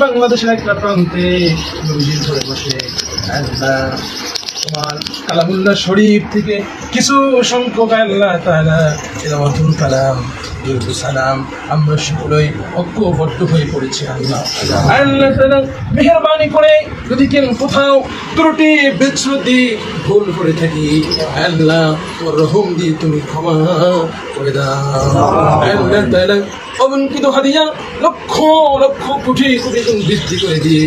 বাংলাদেশের বসে তোমার শরীফ থেকে কিছু সংখ্যক আল্লাহ তাআলা এরকম কালাম সালাম। আমরা সকলেই ঐক্যবদ্ধ হয়ে পড়েছি আল্লাহ। তাআলা করে যদি কেন কোথাও ত্রুটি বিচ্ছুতি ভুল করে থাকি, আল্লাহ তোর রহম দিয়ে তুমি ক্ষমা করে দাও। অবঙ্কিত হাদিয়া লক্ষ লক্ষ কোটি কোটি বৃদ্ধি করে দিয়ে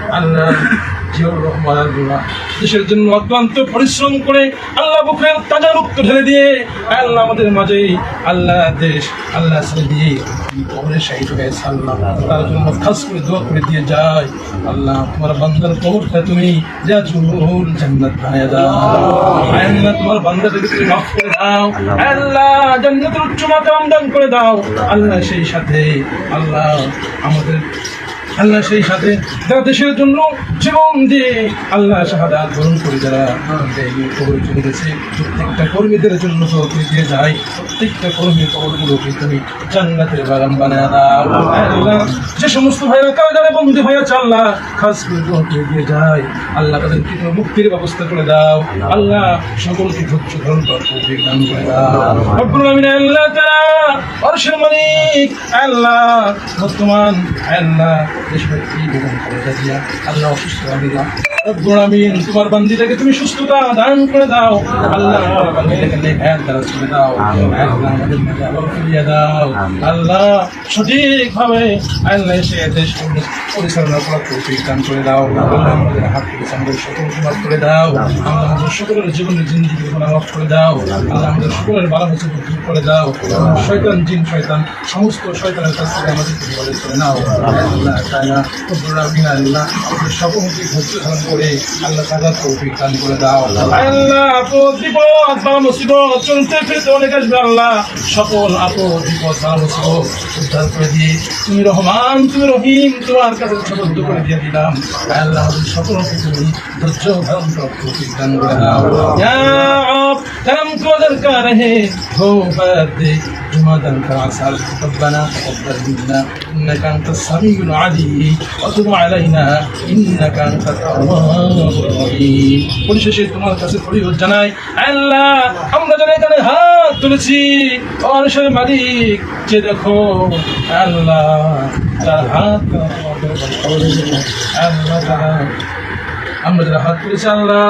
আল্লাহ জিয়র রহমান আল্লাহ দেশের জন্য অক্লান্ত পরিশ্রম করে আল্লাহ বুকের তাজা রক্ত ঢেলে দিয়ে আল্লাহ আমাদের মাঝে আল্লাহ দেশ আল্লাহ ছেড়ে দিয়ে তিনি কবরে শাহিদ হয়েছে আল্লাহ তার জন্য খাস করে দোয়া করে দিয়ে যায়। আল্লাহ তোমার বান্দার কবরটা তুমি যা জুহুর জান্নাত বানিয়ে দাও। আল্লাহ তোমার বান্দাটাকে তুমি মাফ করে দাও। আল্লাহ জান্নাতের উচ্চ মাকাম দান করে দাও। আল্লাহ সেই সাথে আল্লাহ আমাদের আল্লাহ সেই সাথে যারা দেশের জন্য জীবন দিয়ে আল্লাহ শাহাদাত গ্রহণ করে যারা কবর চলে গেছে। প্রত্যেকটা কর্মীদের জন্য তৌফিক দিয়ে যায়। প্রত্যেকটা কর্মীর কবরগুলোকে তুমি জান্নাতের বাগান বানায় দাও? আল্লাহ যে সমস্ত ভাইরা কারাগারে বন্দী হয়েছে আল্লাহ খাস করে তৌফিক দিয়ে যায়। আল্লাহ তাদেরকে তুমি মুক্তির ব্যবস্থা করে দাও। আল্লাহ সকলকে ধৈর্য ধারণ করার তৌফিক দান করে দাও। আল্লাহ তাআলা অর্শের আল্লাহ বর্তমান, আল্লাহ আল্লাহ অসুস্থ তুমি সুস্থতা করে দাও আল্লাহ দাও আমাদের দাও আল্লাহ সঠিকভাবে করে দাও আল্লাহ আমাদের হাত আমাদের করে দাও আমাদের সকলের জীবনের জিন্দিগি মাফ করে দাও আল্লাহ আমাদের সকলের ভালো হচ্ছে দূর করে দাও শয়তান জিন শয়তান সমস্ত শয়তানের কাছ থেকে আমাদেরকে বলে করে নাও আল্লাহ আল্লাহ আব্দুল আল্লাহ করে আল্লাহ তালা তৌফিক করে দাও। আল্লাহ, আপদ, বিপদ চলতে ফিরতে অনেক আসবে আল্লাহ। সকল আপদ উদ্ধার করে দিয়ে তুমি রহমান, তুমি রহিম, তোমার কাছে সবদ্ধ করে দিয়ে দিলাম। আল্লাহ সকলকে তুমি ধৈর্য ধর্ম করে তৌফিক করে দাও। يا رب كم قدر جمادن کا عسل ربنا تقبل منا انك انت السميع العليم وتب علينا انك انت التواب الرحيم পরিশেষে তোমার কাছে ফরিয়াদ জানাই আল্লাহ আমরা যারা এখানে হাত তুলেছি অনসের মালিক যে দেখো আল্লাহ তার হাত আল্লাহ তারা আমরা যারা হাত তুলেছি আল্লাহ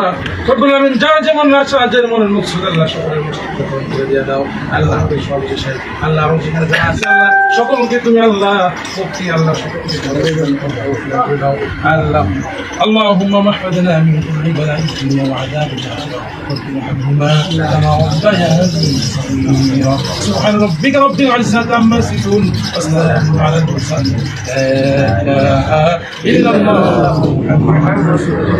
রব্বুল আমিন যার যেমন আছে যার মনের মুখ সুদ আল্লাহ সকলের মুখ পূরণ করে দিয়ে দাও আল্লাহ আমাদের সব শেষে আল্লাহ আমার যেখানে যারা আছে আল্লাহ সকলকে তুমি আল্লাহ মুক্তি আল্লাহ সকলকে করে দাও আল্লাহ اللهم محفظنا من كل بلاء الدنيا وعذاب الاخره وارحمهما كما ربياني صغيرا سبحان ربك رب العزه عما يصفون وسلام على المرسلين لا اله الا الله محمد رسول الله